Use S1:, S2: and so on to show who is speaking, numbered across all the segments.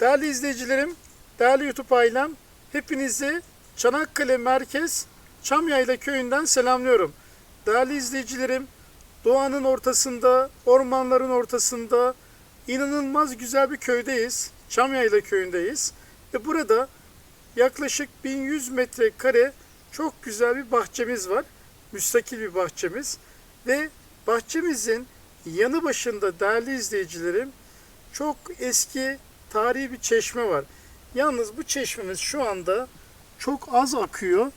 S1: Değerli izleyicilerim, değerli YouTube ailem, hepinizi Çanakkale Merkez Çamyayla köyünden selamlıyorum. Değerli izleyicilerim, doğanın ortasında, ormanların ortasında inanılmaz güzel bir köydeyiz. Çamyayla köyündeyiz. Ve burada yaklaşık 1100 metrekare çok güzel bir bahçemiz var. Müstakil bir bahçemiz. Ve bahçemizin yanı başında değerli izleyicilerim çok eski tarihi bir çeşme var. Yalnız bu çeşmemiz şu anda çok az akıyor.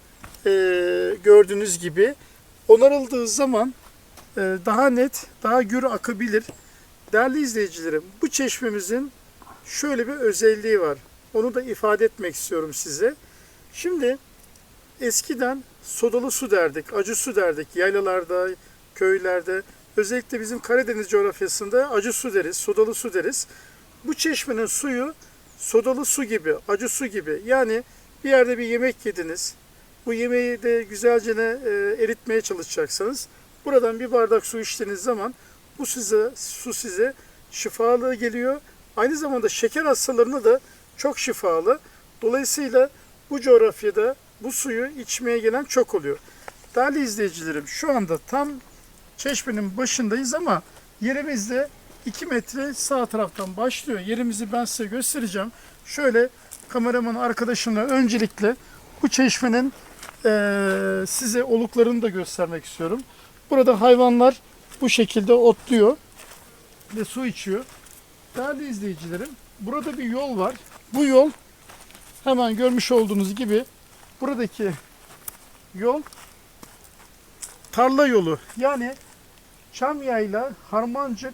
S1: Ee, gördüğünüz gibi. Onarıldığı zaman e, daha net, daha gür akabilir. Değerli izleyicilerim, bu çeşmemizin şöyle bir özelliği var. Onu da ifade etmek istiyorum size. Şimdi eskiden sodalı su derdik, acı su derdik. Yaylalarda, köylerde, özellikle bizim Karadeniz coğrafyasında acı su deriz, sodalı su deriz. Bu çeşmenin suyu sodalı su gibi, acı su gibi. Yani bir yerde bir yemek yediniz. Bu yemeği de güzelce e, eritmeye çalışacaksınız. Buradan bir bardak su içtiğiniz zaman bu size su size şifalı geliyor. Aynı zamanda şeker hastalarına da çok şifalı. Dolayısıyla bu coğrafyada bu suyu içmeye gelen çok oluyor. Değerli izleyicilerim şu anda tam çeşmenin başındayız ama yerimizde 2 metre sağ taraftan başlıyor. Yerimizi ben size göstereceğim. Şöyle kameraman arkadaşımla öncelikle bu çeşmenin eee, size oluklarını da göstermek istiyorum. Burada hayvanlar bu şekilde otluyor ve su içiyor. Değerli izleyicilerim, burada bir yol var. Bu yol hemen görmüş olduğunuz gibi buradaki yol tarla yolu. Yani Çamyayla Harmancık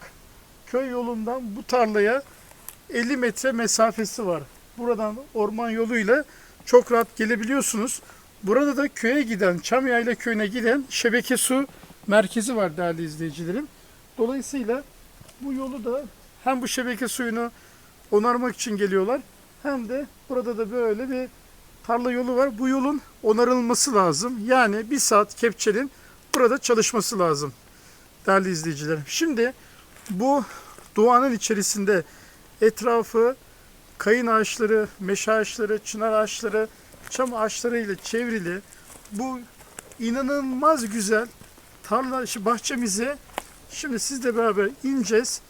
S1: köy yolundan bu tarlaya 50 metre mesafesi var. Buradan orman yoluyla çok rahat gelebiliyorsunuz. Burada da köye giden, Çamyayla köyüne giden şebeke su merkezi var değerli izleyicilerim. Dolayısıyla bu yolu da hem bu şebeke suyunu onarmak için geliyorlar hem de burada da böyle bir tarla yolu var. Bu yolun onarılması lazım. Yani bir saat kepçenin burada çalışması lazım değerli izleyicilerim. Şimdi bu doğanın içerisinde etrafı kayın ağaçları, meşe ağaçları, çınar ağaçları, çam ağaçları ile çevrili bu inanılmaz güzel tarla şu bahçemize şimdi sizle beraber ineceğiz.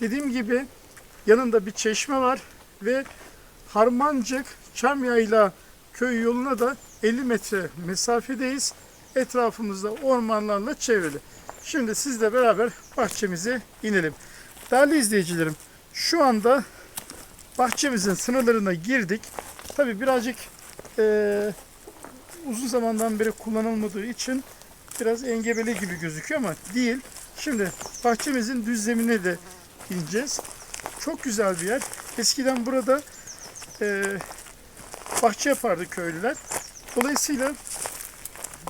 S1: Dediğim gibi yanında bir çeşme var ve Harmancık Çamyayla köy yoluna da 50 metre mesafedeyiz. Etrafımızda ormanlarla çevrili. Şimdi sizle beraber bahçemize inelim. Değerli izleyicilerim, şu anda bahçemizin sınırlarına girdik. Tabi birazcık eee, uzun zamandan beri kullanılmadığı için biraz engebeli gibi gözüküyor ama değil. Şimdi bahçemizin düz zeminine de ineceğiz. Çok güzel bir yer. Eskiden burada eee, bahçe yapardı köylüler. Dolayısıyla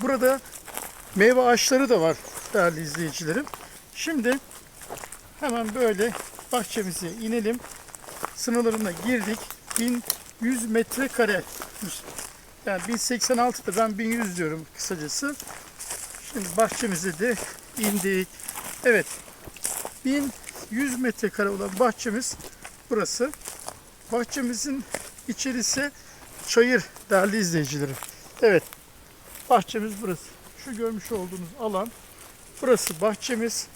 S1: burada meyve ağaçları da var değerli izleyicilerim. Şimdi hemen böyle bahçemize inelim. Sınırlarına girdik. 1100 metrekare. Yani 1086'da ben 1100 diyorum kısacası. Şimdi bahçemize de indik. Evet. 1100 metrekare olan bahçemiz burası. Bahçemizin içerisi çayır değerli izleyicilerim. Evet. Bahçemiz burası. Şu görmüş olduğunuz alan Burası bahçemiz.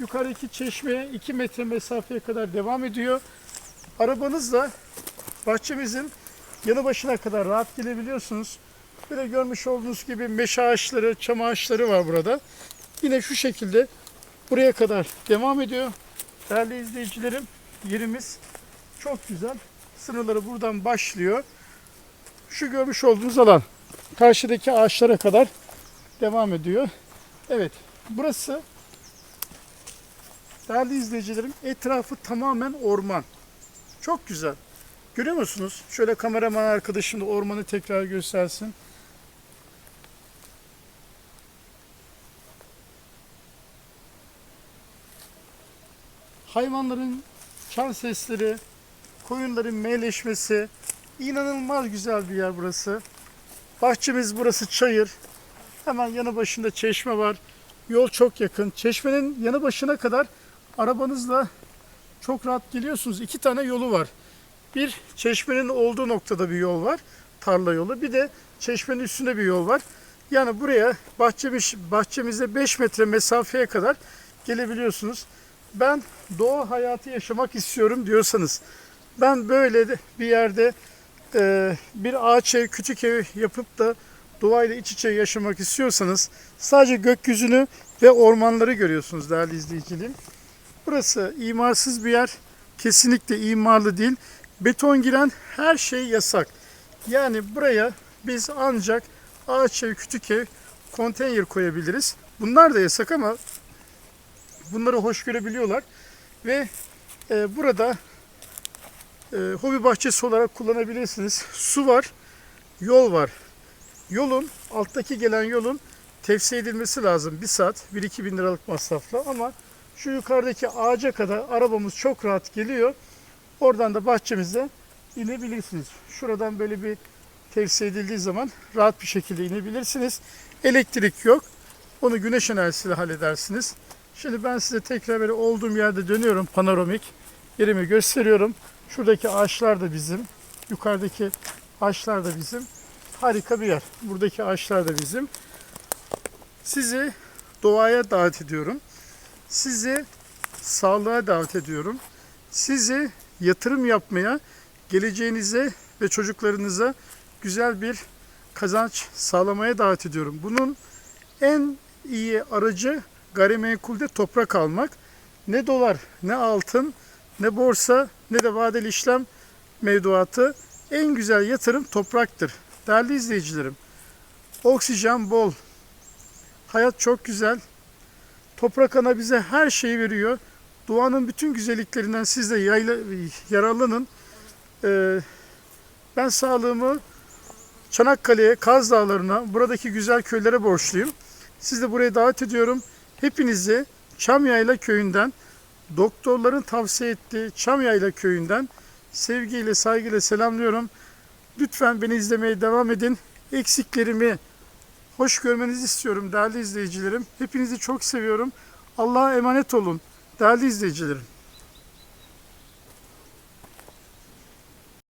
S1: Yukarıdaki çeşmeye 2 metre mesafeye kadar devam ediyor. Arabanızla bahçemizin yanı başına kadar rahat gelebiliyorsunuz. De görmüş olduğunuz gibi meşe ağaçları, çam ağaçları var burada. Yine şu şekilde buraya kadar devam ediyor. Değerli izleyicilerim yerimiz çok güzel. Sınırları buradan başlıyor. Şu görmüş olduğunuz alan karşıdaki ağaçlara kadar devam ediyor. Evet Burası değerli izleyicilerim etrafı tamamen orman. Çok güzel. Görüyor musunuz? Şöyle kameraman arkadaşım da ormanı tekrar göstersin. Hayvanların çan sesleri, koyunların meyleşmesi inanılmaz güzel bir yer burası. Bahçemiz burası çayır. Hemen yanı başında çeşme var. Yol çok yakın. Çeşmenin yanı başına kadar arabanızla çok rahat geliyorsunuz. İki tane yolu var. Bir çeşmenin olduğu noktada bir yol var. Tarla yolu. Bir de çeşmenin üstünde bir yol var. Yani buraya bahçemiz, bahçemize 5 metre mesafeye kadar gelebiliyorsunuz. Ben doğa hayatı yaşamak istiyorum diyorsanız ben böyle bir yerde bir ağaç ev, küçük ev yapıp da doğayla iç içe yaşamak istiyorsanız sadece gökyüzünü ve ormanları görüyorsunuz değerli izleyicilerim. Burası imarsız bir yer. Kesinlikle imarlı değil. Beton giren her şey yasak. Yani buraya biz ancak ağaç ev, küçük ev, konteyner koyabiliriz. Bunlar da yasak ama bunları hoş görebiliyorlar. Ve e, burada e, hobi bahçesi olarak kullanabilirsiniz. Su var, yol var. Yolun, alttaki gelen yolun tevsiye edilmesi lazım. Bir saat, 1-2 bin liralık masrafla ama şu yukarıdaki ağaca kadar arabamız çok rahat geliyor. Oradan da bahçemize inebilirsiniz. Şuradan böyle bir tevsiye edildiği zaman rahat bir şekilde inebilirsiniz. Elektrik yok. Onu güneş enerjisiyle halledersiniz. Şimdi ben size tekrar böyle olduğum yerde dönüyorum panoramik. Yerimi gösteriyorum. Şuradaki ağaçlar da bizim. Yukarıdaki ağaçlar da bizim. Harika bir yer. Buradaki ağaçlar da bizim. Sizi doğaya davet ediyorum. Sizi sağlığa davet ediyorum. Sizi yatırım yapmaya, geleceğinize ve çocuklarınıza güzel bir kazanç sağlamaya davet ediyorum. Bunun en iyi aracı gayrimenkulde toprak almak. Ne dolar, ne altın, ne borsa, ne de vadeli işlem mevduatı en güzel yatırım topraktır. Değerli izleyicilerim, oksijen bol, hayat çok güzel, toprak ana bize her şeyi veriyor. Doğanın bütün güzelliklerinden siz de yayla, yararlanın. Ee, ben sağlığımı Çanakkale'ye, Kaz Dağları'na, buradaki güzel köylere borçluyum. Siz de buraya davet ediyorum. Hepinizi Çamyayla köyünden, doktorların tavsiye ettiği Çamyayla köyünden sevgiyle, saygıyla selamlıyorum. Lütfen beni izlemeye devam edin. Eksiklerimi hoş görmenizi istiyorum değerli izleyicilerim. Hepinizi çok seviyorum. Allah'a emanet olun değerli izleyicilerim.